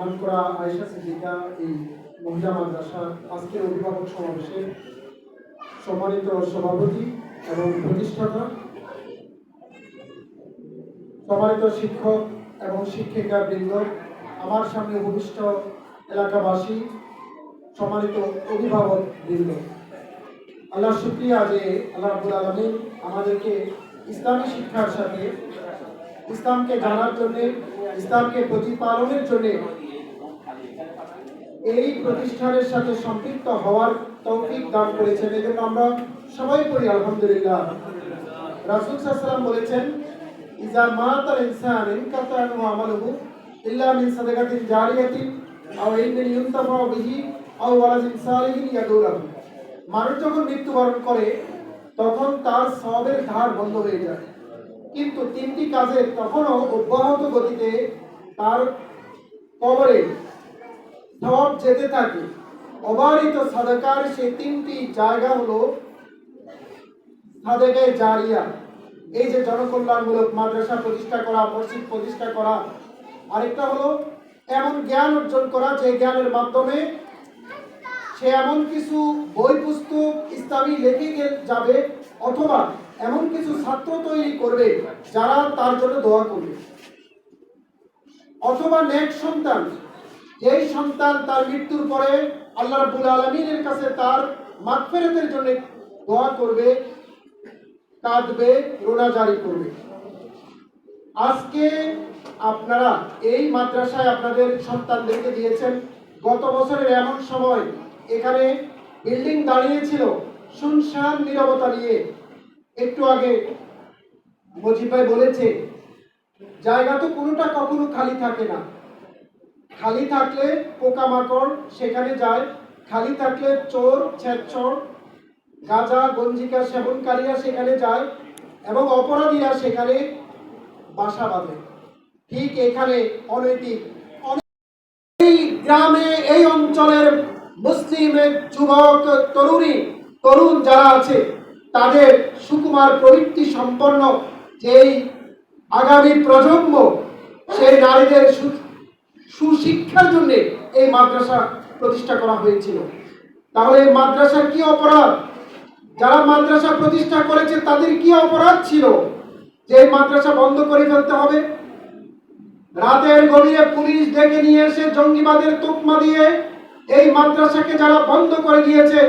নাম করা আয়েশা সিদ্দিকা এই মহিলা মাদ্রাসা আজকের অভিভাবক সমাবেশে সম্মানিত সভাপতি এবং প্রতিষ্ঠাতা, সম্মানিত শিক্ষক এবং শিক্ষিকা বৃন্দ আমার সামনে উপবিষ্ট এলাকাবাসী, সম্মানিত অভিভাবক বৃন্দ আল্লাহ শুক্রিয়া যে আল্লাহ রাব্বুল আলমিন আমাদেরকে ইসলামী শিক্ষার সাথে ইসলামকে জানার জন্য, ইসলামকে প্রতিপালনের জন্য এই প্রতিষ্ঠানের সাথে সম্পৃক্ত হওয়ার তৌফিক দান করেছেন। এই জন্য আমরা সবাই করি আলহামদুলিল্লাহ। রাসূল সাল্লাল্লাহু বলেছেন, ইজা মাতাল ইনসান ইনকাতা আনহু আমালুহু ইল্লা মিন সাদাকাতিন জারিয়াতিন আও ইলমিন ইউনতাফা বিহি আও ওয়ালাদিন সালিহিন ইয়াদউ লাহু মানুষ যখন মৃত্যুবরণ করে, তখন তার সবের ধার বন্ধ হয়ে যায়। কিন্তু তিনটি কাজে তখনও অব্যাহত গতিতে তার কবরে সব যেতে থাকে। অবারিত সাদাকার সেই তিনটি জায়গা হলো সাদেকায় জারিয়া। এই যে জনকল্যাণমূলক মাদ্রাসা প্রতিষ্ঠা করা, মসজিদ প্রতিষ্ঠা করা। আরেকটা হলো এমন জ্ঞান অর্জন করা, যে জ্ঞানের মাধ্যমে সে এমন কিছু বই, পুস্তক, ইসলামী লেখে যাবে অথবা এমন কিছু ছাত্র তৈরি করবে যারা তার জন্য দোয়া করবে। অথবা নেক সন্তান। যেই সন্তান তার মৃত্যুর পরে আল্লাহ রাব্বুল আলমিনের কাছে তার মাগফিরাতের জন্য দোয়া করবে, কাঁদবে রোনা জারি করবে। আজকে আপনারা এই মাদ্রাসায় আপনাদের সন্তানদেরকে দিয়েছেন। গত বছরের এমন সময় এখানে বিল্ডিং দাঁড়িয়েছিল, শুনশান নীরবতা নিয়ে। একটু আগে মজিব ভাই বলেছে, জায়গা তো কোনোটা কখনো খালি থাকে না। খালি থাকলে পোকামাকড় সেখানে যায়, খালি থাকলে চোর ছেচর গাঁজা, গঞ্জিকা, সেবনকারীরা সেখানে যায় এবং অপরাধীরা সেখানে বাসা বাঁধে। ঠিক এখানে অনৈতিক এই গ্রামে এই অঞ্চলের মুসলিম যুবক, তরুণী, তরুণ যারা আছে, তাদের সুকুমার প্রবৃত্তি সম্পন্ন যেই আগামী প্রজন্ম, সেই নারীদের সুশিক্ষার জন্য এই মাদ্রাসা প্রতিষ্ঠা করা হয়েছিল। তাহলে এই মাদ্রাসার কি অপরাধ? যারা মাদ্রাসা প্রতিষ্ঠা করেছে তাদের কি অপরাধ ছিল? যে এই মাদ্রাসা বন্ধ করে ফেলতে হবে? রাতের গভীরে পুলিশ ডেকে নিয়ে এসে জঙ্গিবাদের তোকমা দিয়ে এই মাদ্রাসাকে যারা বন্ধ করে দিয়েছে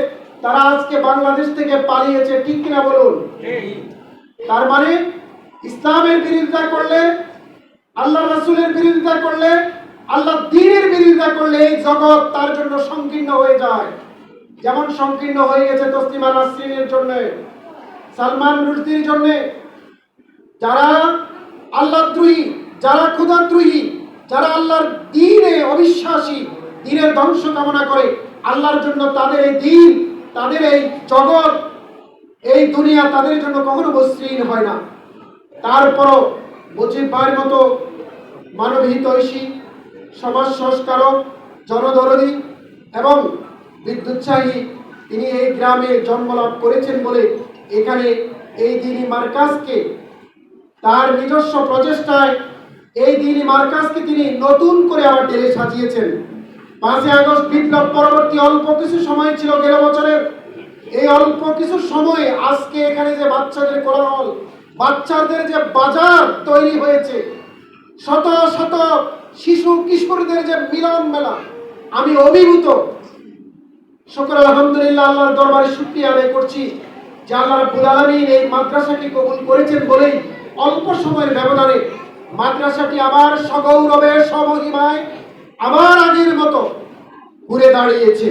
তারা আজকে বাংলাদেশ থেকে পালিয়েছে ঠিক কিনা বলুন? তার মানে ইসলামের বিরোধিতা করলে আল্লাহ রাসূলের বিরোধিতা করলে আল্লাহ দিনের বিরোধিতা করলে এই জগৎ তার জন্য সংকীর্ণ হয়ে যায়। যেমন সংকীর্ণ হয়ে গেছে তসলিমা নাসরিনের জন্য, সালমান রুশদির জন্য। যারা আল্লাহ দ্রোহী, যারা ক্ষুদাদ্রোহী যারা আল্লাহর দিনে অবিশ্বাসী, দিনের ধ্বংস কামনা করে, আল্লাহর জন্য তাদের এই দিন, তাদের এই জগৎ, এই দুনিয়া তাদের জন্য কখনো মসৃণ হয় না। তারপরও মুজিব ভাইয়ের মতো মানবহিতৈষী সমাজ সংস্কারক জনদরদী এবং বিদ্যুৎসাহী তিনি এই গ্রামে জন্মলাভ করেছেন বলে এখানে এই দিনী মার্কাজকে তার নিজস্ব প্রচেষ্টায় এই দিনী মার্কাজকে তিনি নতুন করে আবার ঢেলে সাজিয়েছেন। পাঁচই আগস্ট বিপ্লব পরবর্তী অল্প কিছু সময় ছিল গেল বছরের এই অল্প কিছু সময়ে আজকে এখানে যে বাচ্চাদের কোলাহল, বাচ্চাদের যে বাজার তৈরি হয়েছে, শত শত শিশু কিশোরদের যে মিলন মেলা, আমি অভিভূত। শুকর আলহামদুলিল্লাহ আল্লাহর দরবারে শুকরিয়া আদায় করছি যে আল্লাহ রাব্বুল আলামিন এই মাদ্রাসাকে কবুল করেছেন বলেই অল্প সময়ের ব্যবধানে মাদ্রাসাটি আবার সগৌরবে, সমহিমায় আবার আগের মতো ঘুরে দাঁড়িয়েছে।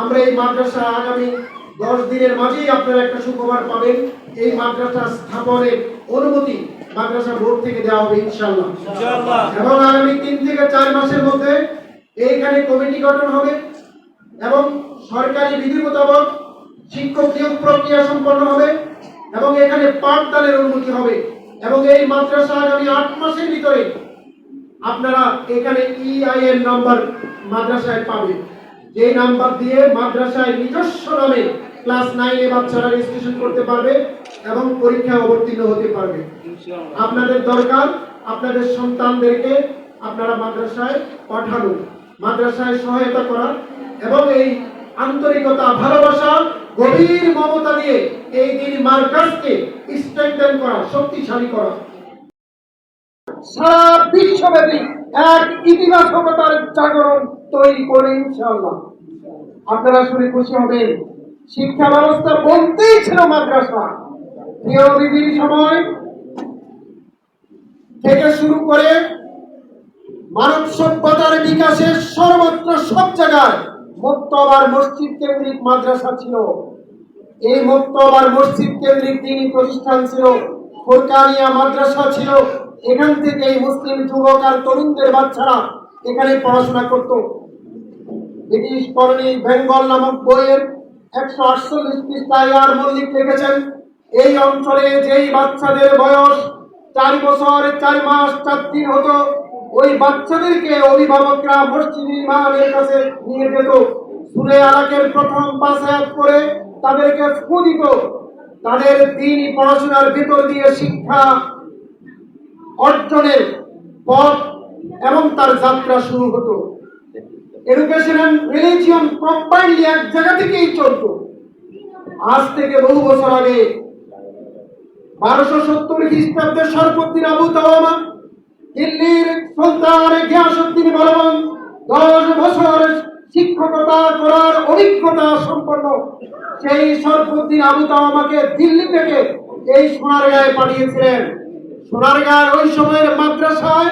আমরা এই মাদ্রাসা আগামী দশ দিনের মাঝেই আপনারা একটা সুখবর পাবেন। এই মাদ্রাসা স্থাপনের অনুমতি মাদ্রাসা বোর্ড থেকে দেওয়া হবে ইনশাল্লাহ এবং আগামী তিন থেকে চার মাসের মধ্যে এইখানে কমিটি গঠন হবে এবং সরকারি বিধি মোতাবেক শিক্ষক নিয়োগ প্রক্রিয়া সম্পন্ন হবে এবং এখানে পাঠদানের অনুমতি হবে এবং এই মাদ্রাসা আগামী আট মাসের ভিতরে আপনারা এখানে ইআইএন নাম্বার মাদ্রাসায় পাবেন। যে নাম্বার দিয়ে মাদ্রাসায় নিজস্ব নামে ক্লাস নাইনে বাচ্চারা রেজিস্ট্রেশন করতে পারবে এবং পরীক্ষায় অবতীর্ণ হতে পারবে। আপনাদের দরকার আপনাদের সন্তানদেরকে আপনারা মাদ্রাসায় পাঠানো, মাদ্রাসায় সহায়তা করা এবং এই আন্তরিকতা, ভালোবাসা, গভীর মমতা দিয়ে এই দিন মার্কাজকে স্ট্রেংথেন করা, শক্তিশালী করা। সারা বিশ্বব্যাপী এক ইতিবাচকতার জাগরণ তৈরি করে ইনশাআল্লাহ। আপনারা শুনে খুশি হবেন। শিক্ষা ব্যবস্থা বলতেই ছিল মাদ্রাসা। প্রিয় সময় থেকে শুরু করে মানব সভ্যতার বিকাশের সর্বত্র সব জায়গায় মুক্তবার মসজিদ কেন্দ্রিক মাদ্রাসা ছিল। এই মুক্তবার মসজিদ কেন্দ্রিক তিনি প্রতিষ্ঠান ছিল, ফোরকানিয়া মাদ্রাসা ছিল। এখান থেকে এই মুসলিম যুবক আর তরুণদের বাচ্চারা এখানে পড়াশোনা করত। ব্রিটিশ কলোনি বেঙ্গল নামক বইয়ের একশো আটচল্লিশ পৃষ্ঠায় আর মল্লিক লিখেছেন, এই অঞ্চলে যেই বাচ্চাদের বয়স, চার বছর, চার মাস, চার দিন হতো, ওই বাচ্চাদেরকে অভিভাবকরা মসজিদ ইমামের কাছে নিয়ে যেত। সুরে আলাকের প্রথম আয়াত করে তাদেরকে ফু দিত। তাদের দিন পড়াশোনার ভিতর দিয়ে শিক্ষা অর্জনের পথ এবং তার যাত্রা শুরু হতো। এডুকেশন রিলিজিয়ন কম্বাইন্ডলি এক জায়গা থেকেই চলত। আজ থেকে বহু বছর আগে বারোশো সত্তর খ্রিস্টাব্দে সর্বদ্দিন আবু তাওয়ামা দিল্লির সুলতান গিয়াসুদ্দিন বলবন দশ বছর শিক্ষকতা করার অভিজ্ঞতা সম্পন্ন। সেই সরফুদ্দিন আবু তাওয়ামাকে দিল্লি থেকে এই সোনারগাঁয়ে পাঠিয়েছিলেন। সোনারগাঁয়ের ওই সময়ের মাদ্রাসায়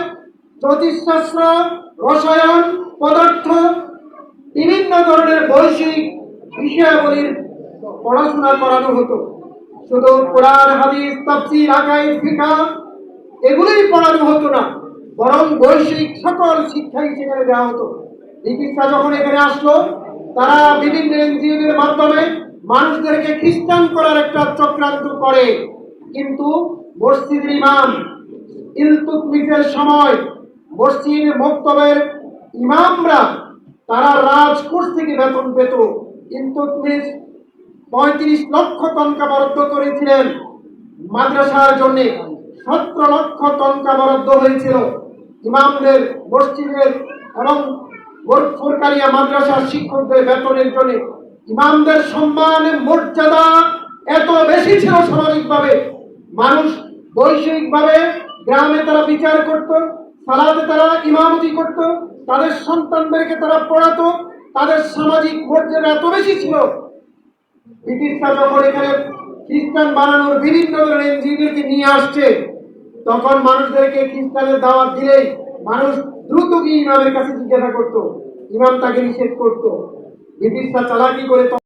জ্যোতিষশাস্ত্র, রসায়ন পদার্থ, বিভিন্ন ধরনের বৈষয়িক বিষয়াবলীর পড়াশোনা করানো হতো। শুধু কোরআন, হাদিস, তাফসীর আকাইদ ফিকা এগুলোই পড়ানো হতো না, বরং বৈষয়িক সকল শিক্ষাই সেখানে দেওয়া হতো। ব্রিটিশরা যখন এখানে আসলো, তারা বিভিন্ন এনজিওদের মাধ্যমে মানুষদেরকে খ্রিস্টান করার একটা চক্রান্ত করে। কিন্তু মসজিদের ইমাম ইলতুতমিসের সময় মসজিদ মক্তবের ইমামরা তারা রাজকোষ থেকে বেতন পেত। ইলতুতমিস পঁয়ত্রিশ লক্ষ টঙ্কা বরাদ্দ করেছিলেন। মাদ্রাসার জন্য সতেরো লক্ষ টঙ্কা বরাদ্দ হয়েছিল। ইমামদের মসজিদের এবং সরকারিয়া মাদ্রাসার শিক্ষকদের বেতনের জন্য ইমামদের সম্মান মর্যাদা এত বেশি ছিল স্বাভাবিকভাবে। মানুষ বৈষয়িকভাবে গ্রামে তারা বিচার করত, সালাতে তারা ইমামতি করত তাদের সন্তানদেরকে তারা পড়াতো, তাদের সামাজিক মর্যাদা এত বেশি ছিল। ব্রিটিশরা যখন এখানে খ্রিস্টান বানানোর বিভিন্ন ধরনের এনজিওদেরকে নিয়ে আসছে। তখন মানুষদেরকে খ্রিস্টানের দাওয়াত দিলেই মানুষ দ্রুত গিয়ে ইমামের কাছে জিজ্ঞাসা করতো। ইমাম তাকে নিষেধ করতো। ব্রিটিশরা চালাকি করে